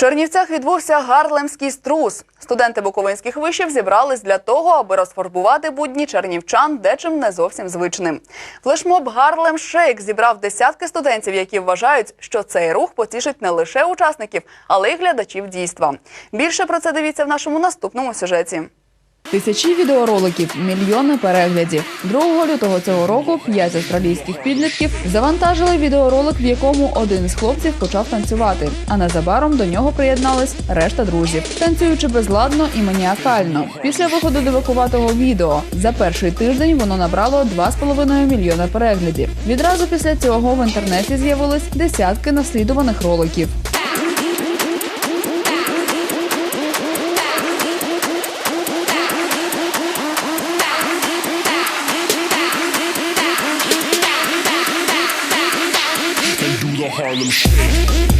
Чернівцях відбувся гарлемський струс. Студенти буковинських вишів зібрались для того, аби розфарбувати будні чернівчан дечим не зовсім звичним. Флешмоб Гарлем Шейк зібрав десятки студентів, які вважають, що цей рух потішить не лише учасників, але й глядачів дійства. Більше про це дивіться в нашому наступному сюжеті. Тисячі відеороликів, мільйони переглядів. 2 лютого цього року п'ять австралійських підлітків завантажили відеоролик, в якому один із хлопців почав танцювати. А незабаром до нього приєднались решта друзів, танцюючи безладно і маніакально. Після виходу девакуватого відео за перший тиждень воно набрало 2,5 мільйона переглядів. Відразу після цього в інтернеті з'явились десятки наслідуваних роликів. Harlem Shake.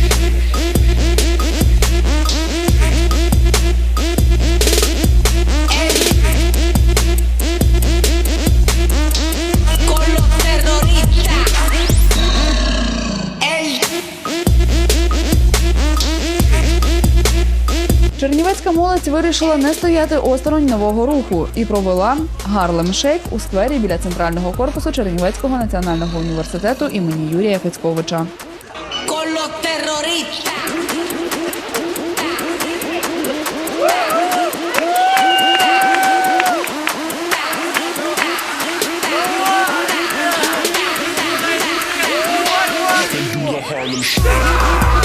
Чернівецька молодь вирішила не стояти осторонь нового руху і провела Гарлем Шейк у сквері біля центрального корпусу Чернівецького національного університету імені Юрія Фецьковича. terrorista. Harlem Shake.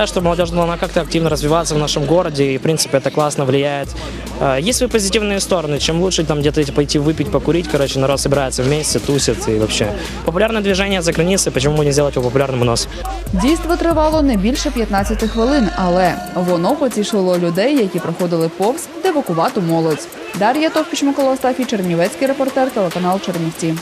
считаю, что молодежь должна как-то активно развиваться в нашем городе, и, в принципе, это классно влияет. А, Есть свои позитивные стороны. Чем лучше там где-то эти пойти выпить, покурить, короче, народ собирается вместе, тусит и вообще. Популярное движение за границей, почему бы не сделать его популярным у нас? Дійство тривало не більше 15 хвилин, але воно потішило людей, які проходили повз девакувату молодь. Дар'я Товпіч, Микола Остафій, Чернівецький репортер, телеканал Чернівці.